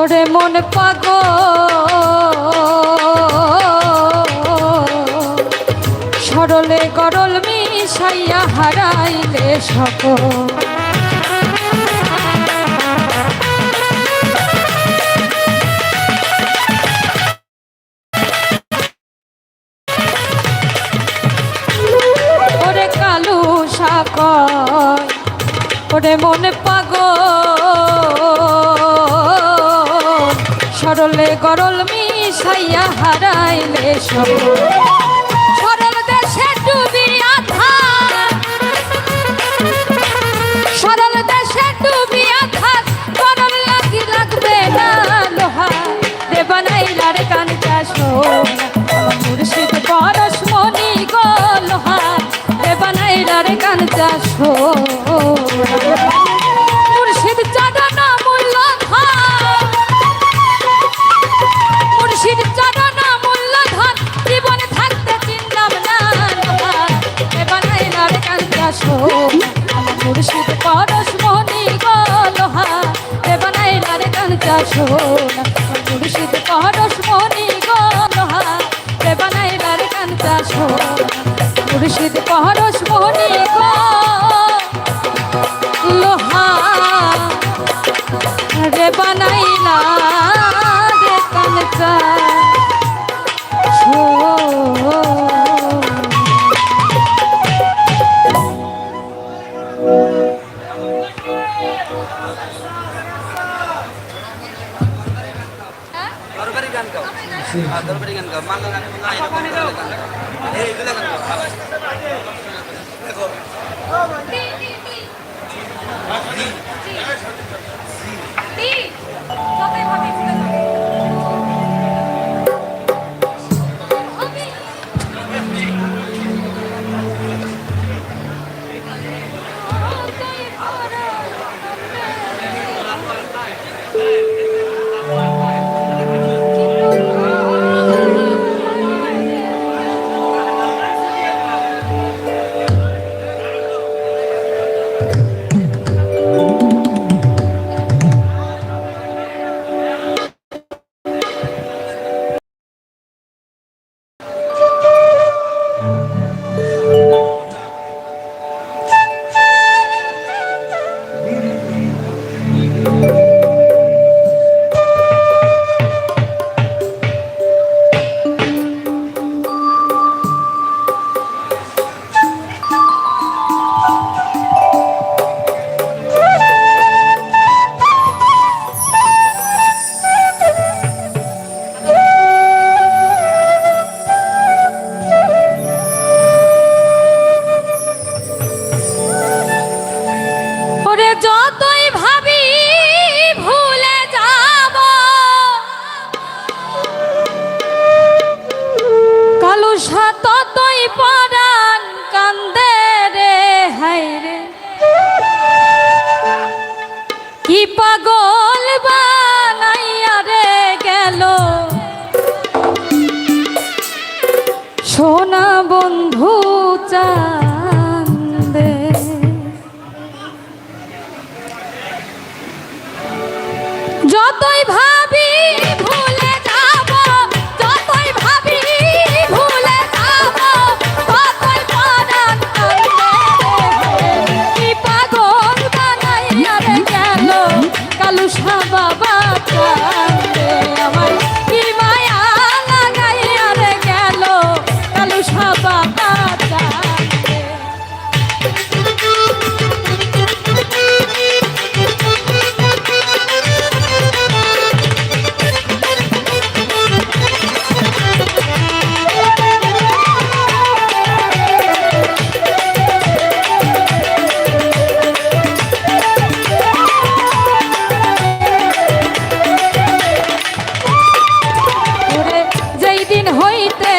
ওরে মন পাগ সরলে গরল মিশাইয়া হারাইলে সক ওরে কালু ওরে মনে সরলে গরল মিশাইয়া হারাইলে সব। কথা শোনা মুর্শিদ পরশ মনি গন্ধা দেবানাই বার কান্তা শোনা মুর্শিদ পরশ মনি লোহা, রে বানাইলা রে কান্তা Thank you. গাও দলবাড়ি গান গাও বাংলা গান গাও এইগুলো গান গাও দেখো যত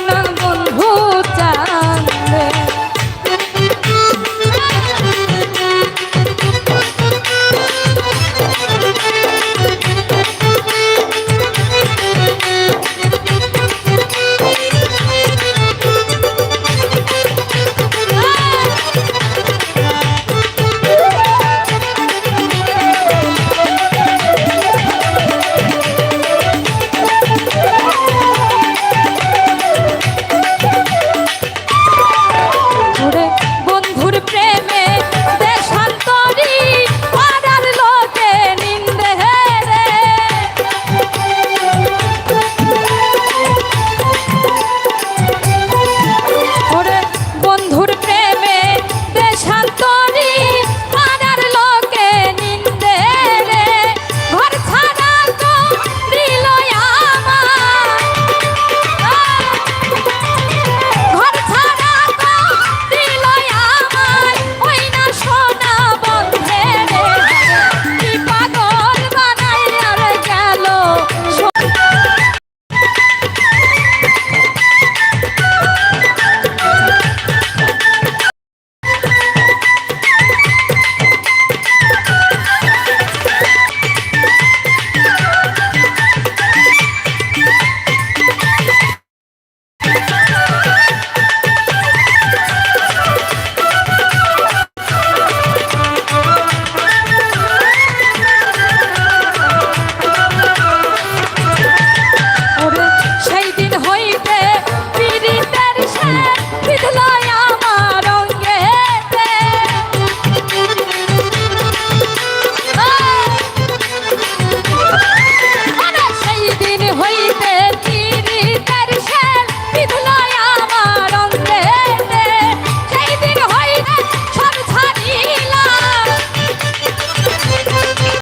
না